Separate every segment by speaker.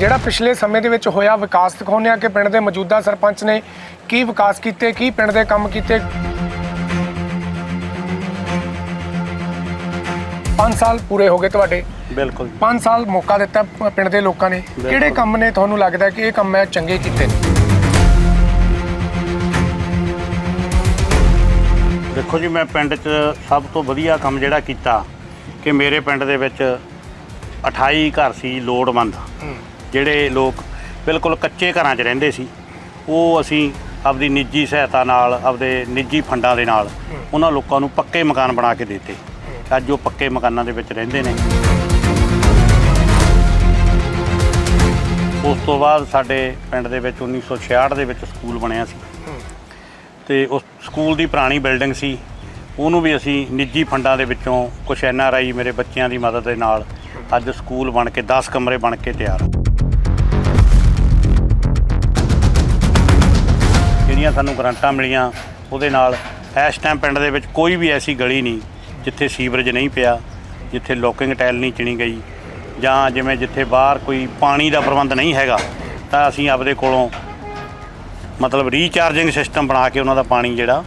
Speaker 1: ਜਿਹੜਾ ਪਿਛਲੇ ਸਮੇਂ ਦੇ ਵਿੱਚ ਹੋਇਆ ਵਿਕਾਸ ਦਿਖਾਉਂਦੇ ਆ ਕਿ ਪਿੰਡ ਦੇ ਮੌਜੂਦਾ ਸਰਪੰਚ ਨੇ ਕੀ ਵਿਕਾਸ ਕੀਤੇ ਕੀ ਪਿੰਡ ਦੇ ਕੰਮ ਕੀਤੇ। 5 ਸਾਲ ਪੂਰੇ ਹੋ ਗਏ ਤੁਹਾਡੇ।
Speaker 2: ਬਿਲਕੁਲ
Speaker 1: 5 ਸਾਲ ਮੌਕਾ ਦਿੱਤਾ ਪਿੰਡ ਦੇ ਲੋਕਾਂ ਨੇ। ਕਿਹੜੇ ਕੰਮ ਨੇ? ਤੁਹਾਨੂੰ ਲੱਗਦਾ ਕਿ ਇਹ ਕੰਮ ਮੈਂ ਚੰਗੇ ਕੀਤੇ ਨੇ?
Speaker 2: ਦੇਖੋ ਜੀ ਮੈਂ ਪਿੰਡ 'ਚ ਸਭ ਤੋਂ ਵਧੀਆ ਕੰਮ ਜਿਹੜਾ ਕੀਤਾ ਕਿ ਮੇਰੇ ਪਿੰਡ ਦੇ ਵਿੱਚ 28 ਘਰ ਸੀ ਲੋੜਵੰਦ। ਜਿਹੜੇ ਲੋਕ ਬਿਲਕੁਲ ਕੱਚੇ ਘਰਾਂ 'ਚ ਰਹਿੰਦੇ ਸੀ, ਉਹ ਅਸੀਂ ਆਪਦੀ ਨਿੱਜੀ ਸਹਾਇਤਾ ਨਾਲ, ਆਪਦੇ ਨਿੱਜੀ ਫੰਡਾਂ ਦੇ ਨਾਲ ਉਹਨਾਂ ਲੋਕਾਂ ਨੂੰ ਪੱਕੇ ਮਕਾਨ ਬਣਾ ਕੇ ਦਿੱਤੇ। ਅੱਜ ਉਹ ਪੱਕੇ ਮਕਾਨਾਂ ਦੇ ਵਿੱਚ ਰਹਿੰਦੇ ਨੇ। ਉਸ ਤੋਂ ਬਾਅਦ ਸਾਡੇ ਪਿੰਡ ਦੇ ਵਿੱਚ 1966 ਦੇ ਵਿੱਚ ਸਕੂਲ ਬਣਿਆ ਸੀ। ਤੇ ਉਸ ਸਕੂਲ ਦੀ ਪੁਰਾਣੀ ਬਿਲਡਿੰਗ ਸੀ। ਉਹਨੂੰ ਵੀ ਅਸੀਂ ਨਿੱਜੀ ਫੰਡਾਂ ਦੇ ਵਿੱਚੋਂ ਕੁਝ ਐਨ ਆਰ ਆਈ ਮੇਰੇ ਬੱਚਿਆਂ ਦੀ ਮਦਦ ਦੇ ਨਾਲ ਅੱਜ ਸਕੂਲ ਬਣ ਕੇ 10 ਕਮਰੇ ਬਣ ਕੇ ਤਿਆਰ ਜਿਹੜੀਆਂ ਸਾਨੂੰ ਗਰੰਟਾਂ ਮਿਲੀਆਂ, ਉਹਦੇ ਨਾਲ ਇਸ ਟਾਈਮ ਪਿੰਡ ਦੇ ਵਿੱਚ ਕੋਈ ਵੀ ਐਸੀ ਗਲੀ ਨਹੀਂ ਜਿੱਥੇ ਸੀਵਰੇਜ ਨਹੀਂ ਪਿਆ, ਜਿੱਥੇ ਲੋਕਿੰਗ ਟਾਇਲ ਨਹੀਂ ਚਿਣੀ ਗਈ ਜਾਂ ਜਿਵੇਂ ਜਿੱਥੇ ਬਾਹਰ ਕੋਈ ਪਾਣੀ ਦਾ ਪ੍ਰਬੰਧ ਨਹੀਂ ਹੈਗਾ, ਤਾਂ ਅਸੀਂ ਆਪਦੇ ਕੋਲੋਂ ਮਤਲਬ ਰੀਚਾਰਜਿੰਗ ਸਿਸਟਮ ਬਣਾ ਕੇ ਉਹਨਾਂ ਦਾ ਪਾਣੀ ਜਿਹੜਾ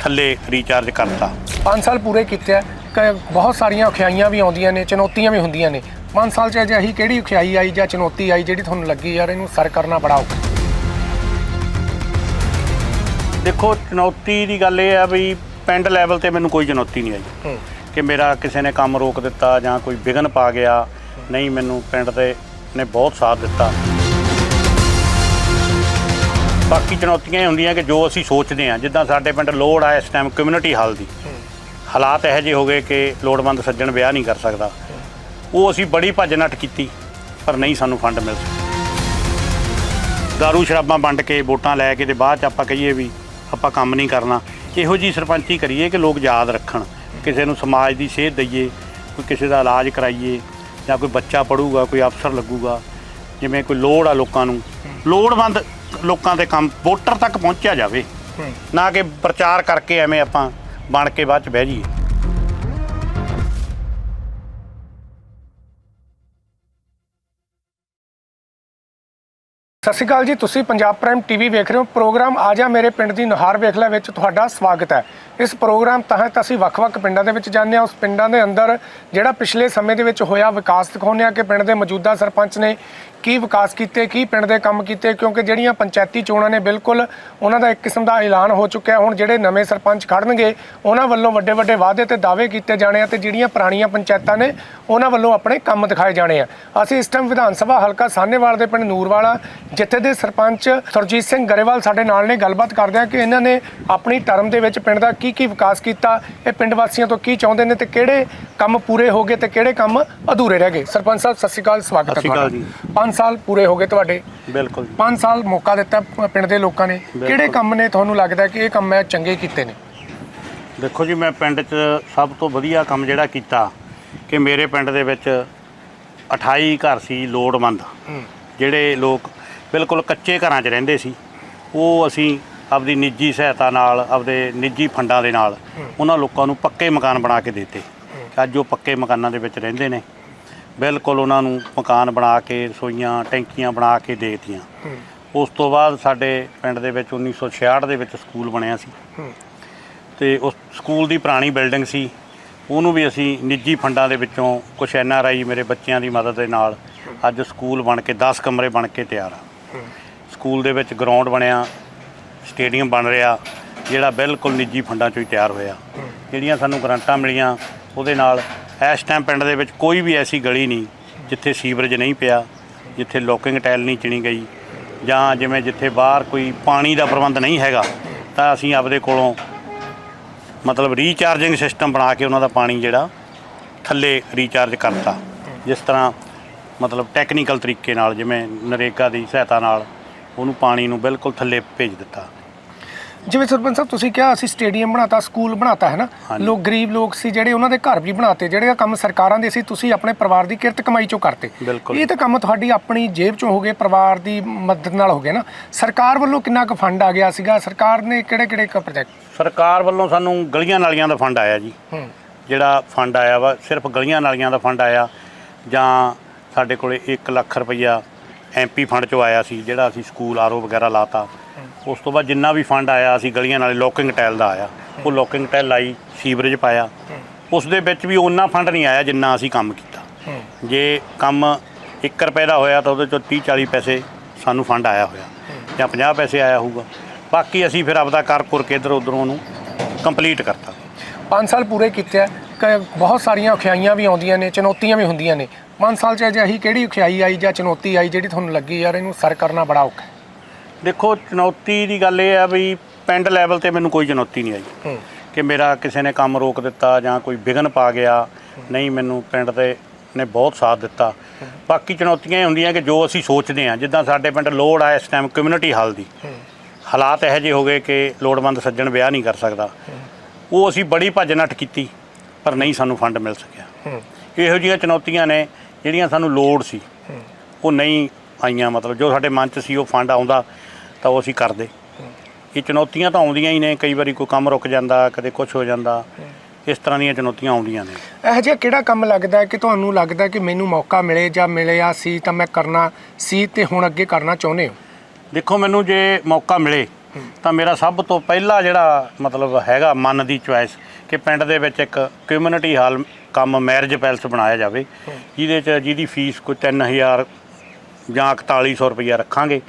Speaker 2: ਥੱਲੇ ਰੀਚਾਰਜ ਕਰਤਾ।
Speaker 1: 5 ਸਾਲ ਪੂਰੇ ਕੀਤੇ ਆ, ਕ- ਬਹੁਤ ਸਾਰੀਆਂ ਔਖਿਆਈਆਂ ਵੀ ਆਉਂਦੀਆਂ ਨੇ, ਚੁਣੌਤੀਆਂ ਵੀ ਹੁੰਦੀਆਂ ਨੇ। 5 ਸਾਲ ਚ ਅਜਿਹੀ ਕਿਹੜੀ ਔਖਿਆਈ ਆਈ ਜਾਂ ਚੁਣੌਤੀ ਆਈ ਜਿਹੜੀ ਤੁਹਾਨੂੰ ਲੱਗੀ ਯਾਰ ਇਹਨੂੰ ਸਰ ਕਰਨਾ ਬੜਾ ਔਖਾ।
Speaker 2: ਦੇਖੋ ਚੁਣੌਤੀ ਦੀ ਗੱਲ ਇਹ ਆ ਵੀ ਪਿੰਡ ਲੈਵਲ ਤੇ ਮੈਨੂੰ ਕੋਈ ਚੁਣੌਤੀ ਨਹੀਂ ਆਈ। ਕਿ ਮੇਰਾ ਕਿਸੇ ਨੇ ਕੰਮ ਰੋਕ ਦਿੱਤਾ ਜਾਂ ਕੋਈ ਵਿਘਨ ਪਾ ਗਿਆ ਨਹੀਂ ਮੈਨੂੰ ਪਿੰਡ ਦੇ ਨੇ ਬਹੁਤ ਸਾਥ ਦਿੱਤਾ। ਬਾਕੀ ਚੁਣੌਤੀਆਂ ਇਹ ਹੁੰਦੀਆਂ ਕਿ ਜੋ ਅਸੀਂ ਸੋਚਦੇ ਹਾਂ ਜਿੱਦਾਂ ਸਾਡੇ ਪਿੰਡ ਲੋੜ ਆ ਇਸ ਟਾਈਮ ਕਮਿਊਨਿਟੀ ਹਾਲ ਦੀ। ਹਾਲਾਤ ਇਹੋ ਜਿਹੇ ਹੋ ਗਏ ਕਿ ਲੋੜਵੰਦ ਸੱਜਣ ਵਿਆਹ ਨਹੀਂ ਕਰ ਸਕਦਾ। ਉਹ ਅਸੀਂ ਬੜੀ ਭੱਜ ਨੱਠ ਕੀਤੀ ਪਰ ਨਹੀਂ ਸਾਨੂੰ ਫੰਡ ਮਿਲ ਸਕਿਆ। ਦਾਰੂ ਸ਼ਰਾਬਾਂ ਵੰਡ ਕੇ ਵੋਟਾਂ ਲੈ ਕੇ ਤੇ ਬਾਅਦ ਚ ਆਪਾਂ ਕਹੀਏ ਵੀ ਆਪਾਂ ਕੰਮ ਨਹੀਂ ਕਰਨਾ। ਇਹੋ ਜੀ ਸਰਪੰਚੀ ਕਰੀਏ ਕਿ ਲੋਕ ਯਾਦ ਰੱਖਣ। ਕਿਸੇ ਨੂੰ ਸਮਾਜ ਦੀ ਸੇਧ ਦਈਏ ਕੋਈ ਕਿਸੇ ਦਾ ਇਲਾਜ ਕਰਾਈਏ ਜਾਂ ਕੋਈ ਬੱਚਾ ਪੜੂਗਾ ਕੋਈ ਅਫਸਰ ਲੱਗੂਗਾ ਜਿਵੇਂ ਕੋਈ ਲੋੜ ਆ ਲੋਕਾਂ ਨੂੰ। ਲੋੜਵੰਦ ਲੋਕਾਂ ਦੇ ਕੰਮ ਵੋਟਰ ਤੱਕ ਪਹੁੰਚਿਆ ਜਾਵੇ। ਨਾ ਕਿ ਪ੍ਰਚਾਰ ਕਰਕੇ ਐਵੇਂ ਆਪਾਂ ਬਣ ਕੇ ਬਾਅਦ ਚ ਬਹਿ ਜਾਈਏ।
Speaker 1: ਸਤਿ ਸ਼੍ਰੀ ਅਕਾਲ ਜੀ, ਤੁਸੀਂ ਪੰਜਾਬ ਪ੍ਰਾਈਮ ਟੀਵੀ ਵੇਖ ਰਹੇ ਹੋ। ਪ੍ਰੋਗਰਾਮ ਆ ਜਾ ਮੇਰੇ ਪਿੰਡ ਦੀ ਨੁਹਾਰ ਵੇਖ ਲੈ ਵਿੱਚ ਤੁਹਾਡਾ ਸਵਾਗਤ ਹੈ। ਇਸ ਪ੍ਰੋਗਰਾਮ ਤਹਿਤ ਅਸੀਂ ਵੱਖ-ਵੱਖ ਪਿੰਡਾਂ ਦੇ ਵਿੱਚ ਜਾਂਦੇ ਹਾਂ। ਉਸ ਪਿੰਡਾਂ ਦੇ ਅੰਦਰ ਜਿਹੜਾ ਪਿਛਲੇ ਸਮੇਂ ਦੇ ਵਿੱਚ ਹੋਇਆ ਵਿਕਾਸ ਦਿਖਾਉਂਦੇ ਆ ਕਿ ਪਿੰਡ ਦੇ ਮੌਜੂਦਾ ਸਰਪੰਚ ਨੇ ਕੀ ਵਿਕਾਸ ਕੀਤੇ ਕੀ ਪਿੰਡ ਦੇ ਕੰਮ ਕੀਤੇ ਕਿਉਂਕਿ ਜਿਹੜੀਆਂ ਪੰਚਾਇਤੀ ਚੋਣਾਂ ਨੇ ਬਿਲਕੁਲ ਉਹਨਾਂ ਦਾ ਇੱਕ ਕਿਸਮ ਦਾ ਐਲਾਨ ਹੋ ਚੁੱਕਿਆ। ਹੁਣ ਜਿਹੜੇ ਨਵੇਂ ਸਰਪੰਚ ਖੜਨਗੇ ਉਹਨਾਂ ਵੱਲੋਂ ਵੱਡੇ ਵੱਡੇ ਵਾਅਦੇ ਤੇ ਦਾਅਵੇ ਕੀਤੇ ਜਾਣੇ ਆ ਤੇ ਜਿਹੜੀਆਂ ਪੁਰਾਣੀਆਂ ਪੰਚਾਇਤਾਂ ਨੇ ਉਹਨਾਂ ਵੱਲੋਂ ਆਪਣੇ ਕੰਮ ਦਿਖਾਏ ਜਾਣੇ ਆ। ਅਸੀਂ ਇਸ ਟਾਈਮ ਵਿਧਾਨ ਸਭਾ ਹਲਕਾ ਸਾਹਨੇਵਾਲ ਦੇ ਪਿੰਡ ਨੂਰਵਾਲਾ ਜਿੱਥੇ ਦੇ ਸਰਪੰਚ ਸਰਜੀਤ ਸਿੰਘ ਗਰੇਵਾਲ ਸਾਡੇ ਨਾਲ ਨੇ ਗੱਲਬਾਤ ਕਰਦੇ ਆ ਕਿ ਇਹਨਾਂ ਨੇ ਆਪਣੀ ਟਰਮ ਦੇ ਵਿੱਚ ਪਿੰਡ ਦਾ ਕੀ ਕੀ ਵਿਕਾਸ ਕੀਤਾ ਇਹ ਪਿੰਡ ਵਾਸੀਆਂ ਤੋਂ ਕੀ ਚਾਹੁੰਦੇ ਨੇ ਤੇ ਕਿਹੜੇ ਕੰਮ ਪੂਰੇ ਹੋ ਗਏ ਤੇ ਕਿਹੜੇ ਕੰਮ ਅਧੂਰੇ ਰਹਿ ਗਏ। ਸਰਪੰਚ ਸਾਹਿਬ ਸਤਿ ਸ਼੍ਰੀ ਅਕਾਲ ਸਵਾਗਤ ਹੈ ਤੁਹਾਡਾ। 5 ਸਾਲ ਪੂਰੇ ਹੋ ਗਏ ਤੁਹਾਡੇ।
Speaker 2: ਬਿਲਕੁਲ ਜੀ।
Speaker 1: 5 ਸਾਲ ਮੌਕਾ ਦਿੱਤਾ ਪ- ਪਿੰਡ ਦੇ ਲੋਕਾਂ ਨੇ। ਕਿਹੜੇ ਕੰਮ ਨੇ ਤੁਹਾਨੂੰ ਲੱਗਦਾ ਕਿ ਇਹ ਕੰਮ ਮੈਂ ਚੰਗੇ ਕੀਤੇ ਨੇ?
Speaker 2: ਦੇਖੋ ਜੀ ਮੈਂ ਪਿੰਡ 'ਚ ਸਭ ਤੋਂ ਵਧੀਆ ਕੰਮ ਜਿਹੜਾ ਕੀਤਾ ਕਿ ਮੇਰੇ ਪਿੰਡ ਦੇ ਵਿੱਚ 28 ਘਰ ਸੀ ਲੋੜਵੰਦ। ਜਿਹੜੇ ਲੋਕ ਬਿਲਕੁਲ ਕੱਚੇ ਘਰਾਂ 'ਚ ਰਹਿੰਦੇ ਸੀ। ਉਹ ਅਸੀਂ ਆਪਦੀ ਨਿੱਜੀ ਸਹਾਇਤਾ ਨਾਲ ਆਪਦੇ ਨਿੱਜੀ ਫੰਡਾਂ ਦੇ ਨਾਲ ਉਹਨਾਂ ਲੋਕਾਂ ਨੂੰ ਪੱਕੇ ਮਕਾਨ ਬਣਾ ਕੇ ਦਿੱਤੇ। ਅੱਜ ਉਹ ਪੱਕੇ ਮਕਾਨਾਂ ਦੇ ਵਿੱਚ ਰਹਿੰਦੇ ਨੇ। ਬਿਲਕੁਲ ਉਹਨਾਂ ਨੂੰ ਮਕਾਨ ਬਣਾ ਕੇ ਰਸੋਈਆਂ ਟੈਂਕੀਆਂ ਬਣਾ ਕੇ ਦੇ ਦਿੱਤੀਆਂ। ਉਸ ਤੋਂ ਬਾਅਦ ਸਾਡੇ ਪਿੰਡ ਦੇ ਵਿੱਚ 1966 ਦੇ ਵਿੱਚ ਸਕੂਲ ਬਣਿਆ ਸੀ। ਤੇ ਉਸ ਸਕੂਲ ਦੀ ਪੁਰਾਣੀ ਬਿਲਡਿੰਗ ਸੀ। ਉਹਨੂੰ ਵੀ ਅਸੀਂ ਨਿੱਜੀ ਫੰਡਾਂ ਦੇ ਵਿੱਚੋਂ ਕੁਝ ਐਨ ਆਰ ਆਈ ਮੇਰੇ ਬੱਚਿਆਂ ਦੀ ਮਦਦ ਦੇ ਨਾਲ ਅੱਜ ਸਕੂਲ ਬਣ ਕੇ 10 ਕਮਰੇ ਬਣ ਕੇ ਤਿਆਰ ਆ। ਸਕੂਲ ਦੇ ਵਿੱਚ ਗਰਾਊਂਡ ਬਣਿਆ ਸਟੇਡੀਅਮ ਬਣ ਰਿਹਾ ਜਿਹੜਾ ਬਿਲਕੁਲ ਨਿੱਜੀ ਫੰਡਾਂ ਚੋਂ ਹੀ ਤਿਆਰ ਹੋਇਆ। ਜਿਹੜੀਆਂ ਸਾਨੂੰ ਗਰੰਟਾਂ ਮਿਲੀਆਂ ਉਹਦੇ ਨਾਲ ਇਸ ਟਾਈਮ ਪਿੰਡ ਦੇ ਵਿੱਚ ਕੋਈ ਵੀ ਐਸੀ ਗਲੀ ਨਹੀਂ ਜਿੱਥੇ ਸੀਵਰੇਜ ਨਹੀਂ ਪਿਆ, ਜਿੱਥੇ ਲੋਕਿੰਗ ਟਾਇਲ ਨਹੀਂ ਚਿਣੀ ਗਈ ਜਾਂ ਜਿਵੇਂ ਜਿੱਥੇ ਬਾਹਰ ਕੋਈ ਪਾਣੀ ਦਾ ਪ੍ਰਬੰਧ ਨਹੀਂ ਹੈਗਾ, ਤਾਂ ਅਸੀਂ ਆਪਦੇ ਕੋਲੋਂ ਮਤਲਬ ਰੀਚਾਰਜਿੰਗ ਸਿਸਟਮ ਬਣਾ ਕੇ ਉਹਨਾਂ ਦਾ ਪਾਣੀ ਜਿਹੜਾ ਥੱਲੇ ਰੀਚਾਰਜ ਕਰਤਾ। ਜਿਸ ਤਰ੍ਹਾਂ ਮਤਲਬ ਟੈਕਨੀਕਲ ਤਰੀਕੇ ਨਾਲ ਜਿਵੇਂ ਨਰੇਗਾ ਦੀ ਸਹਾਇਤਾ ਨਾਲ ਉਹਨੂੰ ਪਾਣੀ ਨੂੰ ਬਿਲਕੁਲ ਥੱਲੇ ਭੇਜ ਦਿੱਤਾ।
Speaker 1: ਜਿਵੇਂ ਸਰਪੰਚ ਸਾਹਿਬ ਤੁਸੀਂ ਕਿਹਾ ਅਸੀਂ ਸਟੇਡੀਅਮ ਬਣਾਤਾ ਸਕੂਲ ਬਣਾਤਾ ਹੈ ਨਾ। ਲੋਕ ਗਰੀਬ ਲੋਕ ਸੀ ਜਿਹੜੇ ਉਹਨਾਂ ਦੇ ਘਰ ਵੀ ਬਣਾਤੇ ਜਿਹੜੇ ਕੰਮ ਸਰਕਾਰਾਂ ਦੇ ਸੀ ਤੁਸੀਂ ਆਪਣੇ ਪਰਿਵਾਰ ਦੀ ਕਿਰਤ ਕਮਾਈ ਚੋਂ ਕਰਤੇ। ਇਹ ਤਾਂ ਕੰਮ ਤੁਹਾਡੀ ਆਪਣੀ ਜੇਬ ਚੋਂ ਹੋ ਗਏ ਪਰਿਵਾਰ ਦੀ ਮਦਦ ਨਾਲ ਹੋ ਗਏ ਨਾ। ਸਰਕਾਰ ਵੱਲੋਂ ਕਿੰਨਾ ਕੁ ਫੰਡ ਆ ਗਿਆ ਸੀਗਾ? ਸਰਕਾਰ ਨੇ ਕਿਹੜੇ ਕਿਹੜੇ ਪ੍ਰੋਜੈਕਟ
Speaker 2: ਸਰਕਾਰ ਵੱਲੋਂ ਸਾਨੂੰ ਗਲੀਆਂ ਨਾਲੀਆਂ ਦਾ ਫੰਡ ਆਇਆ ਜੀ। ਜਿਹੜਾ ਫੰਡ ਆਇਆ ਵਾ ਸਿਰਫ ਗਲੀਆਂ ਨਾਲੀਆਂ ਦਾ ਫੰਡ ਆਇਆ। ਜਾਂ ਸਾਡੇ ਕੋਲੇ 1 ਲੱਖ ਰੁਪਈਆ ਐਮਪੀ ਫੰਡ ਚੋਂ ਆਇਆ ਸੀ ਜਿਹੜਾ ਅਸੀਂ ਸਕੂਲ ਆਰਓ ਵਗੈਰਾ ਲਾਤਾ। ਉਸ ਤੋਂ ਬਾਅਦ ਜਿੰਨਾ ਵੀ ਫੰਡ ਆਇਆ, ਅਸੀਂ ਗਲੀਆਂ ਨਾਲੇ ਲੋਕਿੰਗ ਟਾਇਲ ਦਾ ਆਇਆ। ਉਹ ਲੋਕਿੰਗ ਟਾਇਲ ਲਾਈ, ਸੀਵਰੇਜ ਪਾਇਆ। ਉਸ ਦੇ ਵਿੱਚ ਵੀ ਉਹਨਾਂ ਫੰਡ ਨਹੀਂ ਆਇਆ ਜਿੰਨਾ ਅਸੀਂ ਕੰਮ ਕੀਤਾ। ਜੇ ਕੰਮ 1 ਰੁਪਏ ਦਾ ਹੋਇਆ ਤਾਂ ਉਹਦੇ ਚੋਂ 30 40 ਪੈਸੇ ਸਾਨੂੰ ਫੰਡ ਆਇਆ ਹੋਇਆ। ਜਾਂ 50 ਪੈਸੇ ਆਇਆ ਹੋਊਗਾ। ਬਾਕੀ ਅਸੀਂ ਫਿਰ ਆਪਦਾ ਕਰ ਕੁਰ ਕੇ ਇੱਧਰ ਉੱਧਰੋਂ ਉਹਨੂੰ ਕੰਪਲੀਟ ਕਰਤਾ।
Speaker 1: 5 ਸਾਲ ਪੂਰੇ ਕੀਤੇ ਆ। ਬਹੁਤ ਸਾਰੀਆਂ ਔਖਿਆਈਆਂ ਵੀ ਆਉਂਦੀਆਂ ਨੇ, ਚੁਣੌਤੀਆਂ ਵੀ ਹੁੰਦੀਆਂ ਨੇ। 5 ਸਾਲ ਚ ਅਜਿਹੀ ਕਿਹੜੀ ਔਖਿਆਈ ਆਈ ਜਾਂ ਚੁਣੌਤੀ ਆਈ ਜਿਹੜੀ ਤੁਹਾਨੂੰ ਲੱਗੀ, ਯਾਰ ਇਹਨੂੰ ਸਰ ਕਰਨਾ ਬੜਾ ਔਖਾ ਹੈ।
Speaker 2: ਦੇਖੋ ਚੁਣੌਤੀ ਦੀ ਗੱਲ ਇਹ ਆ ਵੀ ਪਿੰਡ ਲੈਵਲ ਤੇ ਮੈਨੂੰ ਕੋਈ ਚੁਣੌਤੀ ਨਹੀਂ ਆਈ। ਕਿ ਮੇਰਾ ਕਿਸੇ ਨੇ ਕੰਮ ਰੋਕ ਦਿੱਤਾ ਜਾਂ ਕੋਈ ਵਿਘਨ ਪਾ ਗਿਆ ਨਹੀਂ ਮੈਨੂੰ ਪਿੰਡ ਦੇ ਨੇ ਬਹੁਤ ਸਾਥ ਦਿੱਤਾ। ਬਾਕੀ ਚੁਣੌਤੀਆਂ ਇਹ ਹੁੰਦੀਆਂ ਕਿ ਜੋ ਅਸੀਂ ਸੋਚਦੇ ਹਾਂ ਜਿੱਦਾਂ ਸਾਡੇ ਪਿੰਡ ਲੋੜ ਆ ਇਸ ਟਾਈਮ ਕਮਿਊਨਿਟੀ ਹਾਲ ਦੀ। ਹਾਲਾਤ ਇਹੋ ਜਿਹੇ ਹੋ ਗਏ ਕਿ ਲੋੜਵੰਦ ਸੱਜਣ ਵਿਆਹ ਨਹੀਂ ਕਰ ਸਕਦਾ। ਉਹ ਅਸੀਂ ਬੜੀ ਭੱਜ ਨੱਠ ਕੀਤੀ ਪਰ ਨਹੀਂ ਸਾਨੂੰ ਫੰਡ ਮਿਲ ਸਕਿਆ। ਇਹੋ ਜਿਹੀਆਂ ਚੁਣੌਤੀਆਂ ਨੇ ਜਿਹੜੀਆਂ ਸਾਨੂੰ ਲੋੜ ਸੀ ਉਹ ਨਹੀਂ ਆਈਆਂ। ਮਤਲਬ ਜੋ ਸਾਡੇ ਮਨ 'ਚ ਸੀ ਉਹ ਫੰਡ ਆਉਂਦਾ ਤਾਂ ਉਹ ਅਸੀਂ ਕਰਦੇ। ਇਹ ਚੁਣੌਤੀਆਂ ਤਾਂ ਆਉਂਦੀਆਂ ਹੀ ਨੇ ਕਈ ਵਾਰੀ ਕੋਈ ਕੰਮ ਰੁਕ ਜਾਂਦਾ ਕਦੇ ਕੁਝ ਹੋ ਜਾਂਦਾ। ਇਸ ਤਰ੍ਹਾਂ ਦੀਆਂ ਚੁਣੌਤੀਆਂ ਆਉਂਦੀਆਂ ਨੇ।
Speaker 1: ਇਹੋ ਜਿਹਾ ਕਿਹੜਾ ਕੰਮ ਲੱਗਦਾ ਕਿ ਤੁਹਾਨੂੰ ਲੱਗਦਾ ਕਿ ਮੈਨੂੰ ਮੌਕਾ ਮਿਲੇ ਜਾਂ ਮਿਲਿਆ ਸੀ ਤਾਂ ਮੈਂ ਕਰਨਾ ਸੀ ਤੇ ਹੁਣ ਅੱਗੇ ਕਰਨਾ ਚਾਹੁੰਦੇ ਹੋ?
Speaker 2: ਦੇਖੋ ਮੈਨੂੰ ਜੇ ਮੌਕਾ ਮਿਲੇ ਤਾਂ ਮੇਰਾ ਸਭ ਤੋਂ ਪਹਿਲਾ ਜਿਹੜਾ ਮਤਲਬ ਹੈਗਾ ਮਨ ਦੀ ਚੁਆਇਸ ਕਿ ਪਿੰਡ ਦੇ ਵਿੱਚ ਇੱਕ ਕਮਿਊਨਿਟੀ ਹਾਲ ਕੰਮ ਮੈਰਿਜ ਪੈਲਸ ਬਣਾਇਆ ਜਾਵੇ। ਜਿਹਦੇ ਚ ਜਿਹਦੀ ਫੀਸ ਕੋਈ 3000 ਜਾਂ 4100 ਰੁਪਈਆ ਰੱਖਾਂਗੇ।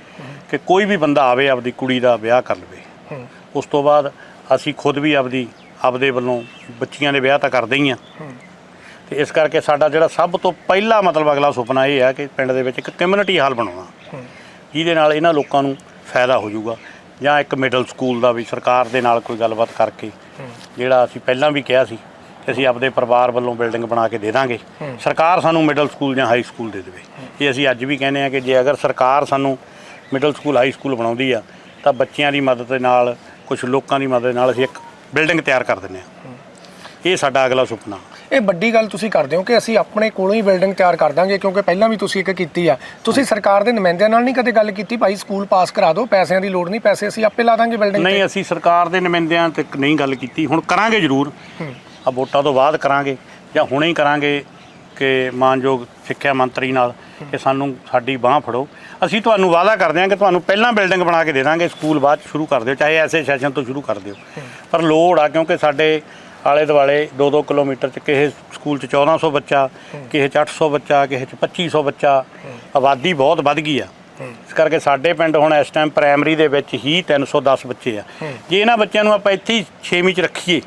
Speaker 2: ਕਿ ਕੋਈ ਵੀ ਬੰਦਾ ਆਵੇ ਆਪਦੀ ਕੁੜੀ ਦਾ ਵਿਆਹ ਕਰ ਲਵੇ। ਉਸ ਤੋਂ ਬਾਅਦ ਅਸੀਂ ਖੁਦ ਵੀ ਆਪਦੀ ਆਪਦੇ ਵੱਲੋਂ ਬੱਚੀਆਂ ਦੇ ਵਿਆਹ ਤਾਂ ਕਰਦੇ ਹੀ ਆ ਤੇ ਇਸ ਕਰਕੇ ਸਾਡਾ ਜਿਹੜਾ ਸਭ ਤੋਂ ਪਹਿਲਾ ਮਤਲਬ ਅਗਲਾ ਸੁਪਨਾ ਇਹ ਹੈ ਕਿ ਪਿੰਡ ਦੇ ਵਿੱਚ ਇੱਕ ਕਮਿਊਨਿਟੀ ਹਾਲ ਬਣਾਉਣਾ। ਜਿਹਦੇ ਨਾਲ ਇਹਨਾਂ ਲੋਕਾਂ ਨੂੰ ਫਾਇਦਾ ਹੋ ਜਾਊਗਾ। ਜਾਂ ਇੱਕ ਮਿਡਲ ਸਕੂਲ ਦਾ ਵੀ ਸਰਕਾਰ ਦੇ ਨਾਲ ਕੋਈ ਗੱਲਬਾਤ ਕਰਕੇ ਜਿਹੜਾ ਅਸੀਂ ਪਹਿਲਾਂ ਵੀ ਕਿਹਾ ਸੀ ਕਿ ਅਸੀਂ ਆਪਦੇ ਪਰਿਵਾਰ ਵੱਲੋਂ ਬਿਲਡਿੰਗ ਬਣਾ ਕੇ ਦੇ ਦਾਂਗੇ। ਸਰਕਾਰ ਸਾਨੂੰ ਮਿਡਲ ਸਕੂਲ ਜਾਂ ਹਾਈ ਸਕੂਲ ਦੇ ਦੇਵੇ। ਇਹ ਅਸੀਂ ਅੱਜ ਵੀ ਕਹਿੰਦੇ ਆ ਕਿ ਜੇ ਅਗਰ ਸਰਕਾਰ ਸਾਨੂੰ ਮਿਡਲ ਸਕੂਲ ਹਾਈ ਸਕੂਲ ਬਣਾਉਂਦੀ ਆ ਤਾਂ ਬੱਚਿਆਂ ਦੀ ਮਦਦ ਦੇ ਨਾਲ ਕੁਝ ਲੋਕਾਂ ਦੀ ਮਦਦ ਨਾਲ ਅਸੀਂ ਇੱਕ ਬਿਲਡਿੰਗ ਤਿਆਰ ਕਰ ਦਿੰਦੇ ਆ। ਇਹ ਸਾਡਾ ਅਗਲਾ ਸੁਪਨਾ।
Speaker 1: ਇਹ ਵੱਡੀ ਗੱਲ ਤੁਸੀਂ ਕਰਦੇ ਹੋ ਕਿ ਅਸੀਂ ਆਪਣੇ ਕੋਲੋਂ ਹੀ ਬਿਲਡਿੰਗ ਤਿਆਰ ਕਰ ਦਾਂਗੇ ਕਿਉਂਕਿ ਪਹਿਲਾਂ ਵੀ ਤੁਸੀਂ ਇੱਕ ਕੀਤੀ ਆ। ਤੁਸੀਂ ਸਰਕਾਰ ਦੇ ਨੁਮਾਇੰਦਿਆਂ ਨਾਲ ਨਹੀਂ ਕਦੇ ਗੱਲ ਕੀਤੀ ਭਾਈ ਸਕੂਲ ਪਾਸ ਕਰਾ ਦਿਓ ਪੈਸਿਆਂ ਦੀ ਲੋੜ ਨਹੀਂ ਪੈਸੇ ਅਸੀਂ ਆਪੇ ਲਾ ਦਾਂਗੇ ਬਿਲਡਿੰਗ
Speaker 2: ਨਹੀਂ ਅਸੀਂ ਸਰਕਾਰ ਦੇ ਨੁਮਾਇੰਦਿਆਂ ਤੱਕ ਨਹੀਂ ਗੱਲ ਕੀਤੀ ਹੁਣ ਕਰਾਂਗੇ ਜ਼ਰੂਰ। ਆ ਵੋਟਾਂ ਤੋਂ ਬਾਅਦ ਕਰਾਂਗੇ ਜਾਂ ਹੁਣੇ ਹੀ ਕਰਾਂਗੇ। ਕਿ ਮਾਨਯੋਗ ਸਿੱਖਿਆ ਮੰਤਰੀ ਨਾਲ ਕਿ ਸਾਨੂੰ ਸਾਡੀ ਬਾਹ ਫੜੋ। ਅਸੀਂ ਤੁਹਾਨੂੰ ਵਾਅਦਾ ਕਰਦੇ ਹਾਂ ਕਿ ਤੁਹਾਨੂੰ ਪਹਿਲਾਂ ਬਿਲਡਿੰਗ ਬਣਾ ਕੇ ਦੇ ਦਾਂਗੇ, ਸਕੂਲ ਬਾਅਦ 'ਚ ਸ਼ੁਰੂ ਕਰ ਦਿਓ, ਚਾਹੇ ਐਸੇ ਸੈਸ਼ਨ ਤੋਂ ਸ਼ੁਰੂ ਕਰ ਦਿਓ। ਪਰ ਲੋੜ ਆ ਕਿਉਂਕਿ ਸਾਡੇ ਆਲੇ ਦੁਆਲੇ 2-2 ਕਿਲੋਮੀਟਰ 'ਚ ਕਿਸੇ ਸਕੂਲ 'ਚ 1400 ਬੱਚਾ ਕਿਸੇ 'ਚ 800 ਬੱਚਾ ਕਿਸੇ 'ਚ 2500 ਬੱਚਾ, ਆਬਾਦੀ ਬਹੁਤ ਵੱਧ ਗਈ ਆ। ਇਸ ਕਰਕੇ ਸਾਡੇ ਪਿੰਡ ਹੁਣ ਇਸ ਟਾਈਮ ਪ੍ਰਾਇਮਰੀ ਦੇ ਵਿੱਚ ਹੀ 310 ਬੱਚੇ ਆ। ਜੇ ਇਹਨਾਂ ਬੱਚਿਆਂ ਨੂੰ ਆਪਾਂ ਇੱਥੇ ਹੀ 6ਵੀਂ 'ਚ ਰੱਖੀਏ,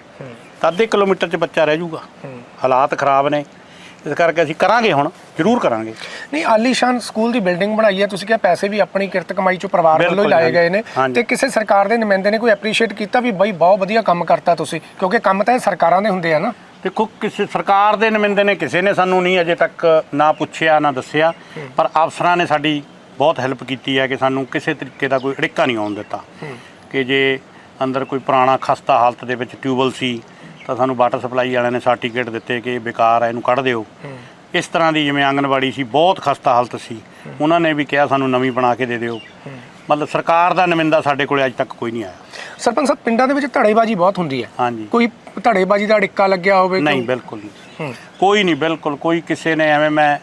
Speaker 2: ਤਾਂ ਅੱਧੇ ਕਿਲੋਮੀਟਰ 'ਚ ਬੱਚਾ ਰਹਿ ਜਾਊਗਾ ਹਾਲਾਤ ਖਰਾਬ ਨੇ। ਇਸ ਕਰਕੇ ਅਸੀਂ ਕਰਾਂਗੇ ਹੁਣ ਜ਼ਰੂਰ ਕਰਾਂਗੇ।
Speaker 1: ਨਹੀਂ ਆਲੀਸ਼ਾਨ ਸਕੂਲ ਦੀ ਬਿਲਡਿੰਗ ਬਣਾਈ ਹੈ ਤੁਸੀਂ ਕਿਹਾ ਪੈਸੇ ਵੀ ਆਪਣੀ ਕਿਰਤ ਕਮਾਈ ਚੋਂ ਪਰਿਵਾਰ ਵੱਲੋਂ ਹੀ ਲਾਏ। ਗਏ ਨੇ। ਤੇ ਕਿਸੇ ਸਰਕਾਰ ਦੇ ਨੁਮਾਇੰਦੇ ਨੇ ਕੋਈ ਐਪਰੀਸ਼ੀਏਟ ਕੀਤਾ ਵੀ ਬਾਈ ਬਹੁਤ ਵਧੀਆ ਕੰਮ ਕਰਤਾ ਤੁਸੀਂ? ਕਿਉਂਕਿ ਕੰਮ ਤਾਂ ਇਹ ਸਰਕਾਰਾਂ ਦੇ ਹੁੰਦੇ ਆ ਨਾ।
Speaker 2: ਦੇਖੋ ਕਿਸੇ ਸਰਕਾਰ ਦੇ ਨੁਮਾਇੰਦੇ ਨੇ ਕਿਸੇ ਨੇ ਸਾਨੂੰ ਨਹੀਂ ਅਜੇ ਤੱਕ ਨਾ ਪੁੱਛਿਆ ਨਾ ਦੱਸਿਆ ਪਰ ਅਫਸਰਾਂ ਨੇ ਸਾਡੀ ਬਹੁਤ ਹੈਲਪ ਕੀਤੀ ਹੈ ਕਿ ਸਾਨੂੰ ਕਿਸੇ ਤਰੀਕੇ ਦਾ ਕੋਈ ਅੜਿੱਕਾ ਨਹੀਂ ਆਉਣ ਦਿੱਤਾ। ਕਿ ਜੇ ਅੰਦਰ ਕੋਈ ਪੁਰਾਣਾ ਖਸਤਾ ਹਾਲਤ ਦੇ ਵਿੱਚ ਟਿਊਬਲ ਸੀ ਤਾਂ ਸਾਨੂੰ ਵਾਟਰ ਸਪਲਾਈ ਵਾਲਿਆਂ ਨੇ ਸਰਟੀਫਿਕੇਟ ਦਿੱਤੇ ਕਿ ਇਹ ਬੇਕਾਰ ਹੈ ਇਹਨੂੰ ਕੱਢ ਦਿਓ। ਇਸ ਤਰ੍ਹਾਂ ਦੀ ਜਿਵੇਂ ਆਂਗਨਵਾੜੀ ਸੀ ਬਹੁਤ ਖਸਤਾ ਹਾਲਤ ਸੀ। ਉਹਨਾਂ ਨੇ ਵੀ ਕਿਹਾ ਸਾਨੂੰ ਨਵੀਂ ਬਣਾ ਕੇ ਦੇ ਦਿਓ। ਮਤਲਬ ਸਰਕਾਰ ਦਾ ਨੁਮਾਇੰਦਾ ਸਾਡੇ ਕੋਲੇ ਅੱਜ ਤੱਕ ਕੋਈ ਨਹੀਂ ਆਇਆ।
Speaker 1: ਸਰਪੰਚ ਸਾਹਿਬ ਪਿੰਡਾਂ ਦੇ ਵਿੱਚ ਧੜੇਬਾਜ਼ੀ ਬਹੁਤ ਹੁੰਦੀ ਹੈ।
Speaker 2: ਹਾਂਜੀ।
Speaker 1: ਕੋਈ ਧੜੇਬਾਜ਼ੀ ਦਾ ਅੜਿੱਕਾ ਲੱਗਿਆ ਹੋਵੇ
Speaker 2: ਨਹੀਂ ਬਿਲਕੁਲ ਨਹੀਂ। ਕੋਈ ਨਹੀਂ ਬਿਲਕੁਲ। ਕੋਈ ਕਿਸੇ ਨੇ ਐਵੇਂ ਮੈਂ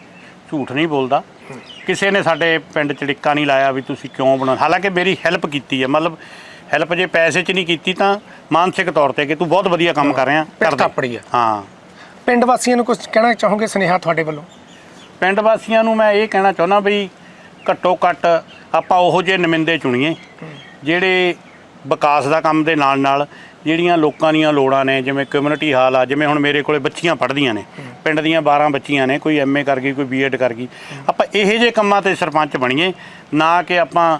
Speaker 2: ਝੂਠ ਨਹੀਂ ਬੋਲਦਾ। ਕਿਸੇ ਨੇ ਸਾਡੇ ਪਿੰਡ ਚ ਡਿੱਕਾ ਨਹੀਂ ਲਾਇਆ ਵੀ ਤੁਸੀਂ ਕਿਉਂ ਬਣਾ ਹਾਲਾਂਕਿ ਮੇਰੀ ਹੈਲਪ ਕੀਤੀ ਹੈ। ਮਤਲਬ ਹੈਲਪ ਜੇ ਪੈਸੇ ਚ ਨਹੀਂ ਕੀਤੀ ਤਾਂ ਮਾਨਸਿਕ ਤੌਰ ਤੇ ਕਿ ਤੂੰ ਬਹੁਤ ਵਧੀਆ ਕੰਮ ਕਰ ਰਿਹਾ
Speaker 1: ਪਿੱਠ। ਥਾਪੜੀ ਹੈ।
Speaker 2: ਹਾਂ
Speaker 1: ਪਿੰਡ ਵਾਸੀਆਂ ਨੂੰ ਕੁਝ ਕਹਿਣਾ ਚਾਹੋਗੇ ਸੁਨੇਹਾ ਤੁਹਾਡੇ ਵੱਲੋਂ
Speaker 2: ਪਿੰਡ ਵਾਸੀਆਂ ਨੂੰ ਮੈਂ ਇਹ ਕਹਿਣਾ ਚਾਹੁੰਦਾ ਵੀ ਘੱਟੋ ਘੱਟ ਆਪਾਂ ਉਹੋ ਜਿਹੇ ਨੁਮਾਇੰਦੇ ਚੁਣੀਏ ਜਿਹੜੇ ਵਿਕਾਸ ਦਾ ਕੰਮ ਦੇ ਨਾਲ ਨਾਲ ਜਿਹੜੀਆਂ ਲੋਕਾਂ ਦੀਆਂ ਲੋੜਾਂ ਨੇ ਜਿਵੇਂ ਕਮਿਊਨਿਟੀ ਹਾਲ ਆ ਜਿਵੇਂ ਹੁਣ ਮੇਰੇ ਕੋਲੇ ਬੱਚੀਆਂ ਪੜ੍ਹਦੀਆਂ ਨੇ ਪਿੰਡ ਦੀਆਂ 12 ਬੱਚੀਆਂ ਨੇ ਕੋਈ ਐਮਏ ਕਰ ਗਈ ਕੋਈ ਬੀਐਡ ਕਰ ਗਈ ਆਪਾਂ ਇਹੋ ਜਿਹੇ ਕੰਮਾਂ ਤੇ ਸਰਪੰਚ ਬਣੀਏ ਨਾ ਕਿ ਆਪਾਂ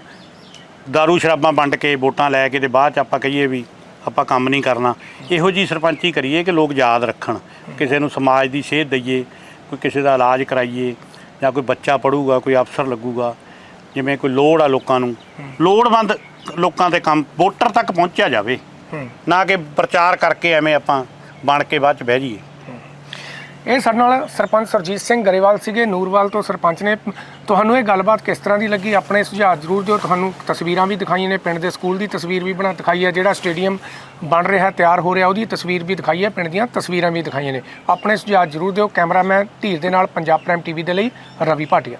Speaker 2: ਦਾਰੂ ਸ਼ਰਾਬਾਂ ਵੰਡ ਕੇ ਵੋਟਾਂ ਲੈ ਕੇ ਤੇ ਬਾਅਦ ਚ ਆਪਾਂ ਕਹੀਏ ਵੀ ਆਪਾਂ ਕੰਮ ਨਹੀਂ ਕਰਨਾ। ਇਹੋ ਜੀ ਸਰਪੰਚੀ ਕਰੀਏ ਕਿ ਲੋਕ ਯਾਦ ਰੱਖਣ। ਕਿਸੇ ਨੂੰ ਸਮਾਜ ਦੀ ਸੇਧ ਦਈਏ ਕੋਈ ਕਿਸੇ ਦਾ ਇਲਾਜ ਕਰਾਈਏ ਜਾਂ ਕੋਈ ਬੱਚਾ ਪੜੂਗਾ ਕੋਈ ਅਫਸਰ ਲੱਗੂਗਾ ਜਿਵੇਂ ਕੋਈ ਲੋੜ ਆ ਲੋਕਾਂ ਨੂੰ। ਲੋੜਵੰਦ ਲੋਕਾਂ ਦੇ ਕੰਮ ਵੋਟਰ ਤੱਕ ਪਹੁੰਚਿਆ ਜਾਵੇ। ਨਾ ਕਿ ਪ੍ਰਚਾਰ ਕਰਕੇ ਐਵੇਂ ਆਪਾਂ ਬਣ ਕੇ ਬਾਅਦ ਚ ਬਹਿ ਜਾਈਏ।
Speaker 1: ਇਹ ਸਾਡੇ ਨਾਲ ਸਰਪੰਚ ਸਰਜੀਤ ਸਿੰਘ ਗਰੇਵਾਲ ਸੀਗੇ, ਨੂਰਵਾਲ ਤੋਂ ਸਰਪੰਚ ਨੇ। ਤੁਹਾਨੂੰ ਇਹ ਗੱਲਬਾਤ ਕਿਸ ਤਰ੍ਹਾਂ ਦੀ ਲੱਗੀ? ਆਪਣੇ ਸੁਝਾਅ ਜ਼ਰੂਰ ਦਿਓ। ਤੁਹਾਨੂੰ ਤਸਵੀਰਾਂ ਵੀ ਦਿਖਾਈਆਂ ਨੇ, ਪਿੰਡ ਦੇ ਸਕੂਲ ਦੀ ਤਸਵੀਰ ਵੀ ਬਣਾ ਦਿਖਾਈ ਹੈ, ਜਿਹੜਾ ਸਟੇਡੀਅਮ ਬਣ ਰਿਹਾ, ਤਿਆਰ ਹੋ ਰਿਹਾ, ਉਹਦੀ ਤਸਵੀਰ ਵੀ ਦਿਖਾਈ ਹੈ, ਪਿੰਡ ਦੀਆਂ ਤਸਵੀਰਾਂ ਵੀ ਦਿਖਾਈਆਂ ਨੇ। ਆਪਣੇ ਸੁਝਾਅ ਜ਼ਰੂਰ ਦਿਓ। ਕੈਮਰਾਮੈਨ ਧੀਰ ਦੇ ਨਾਲ ਪੰਜਾਬ ਪ੍ਰਾਈਮ ਟੀਵੀ ਦੇ ਲਈ ਰਵੀ ਭਾਟੀਆ।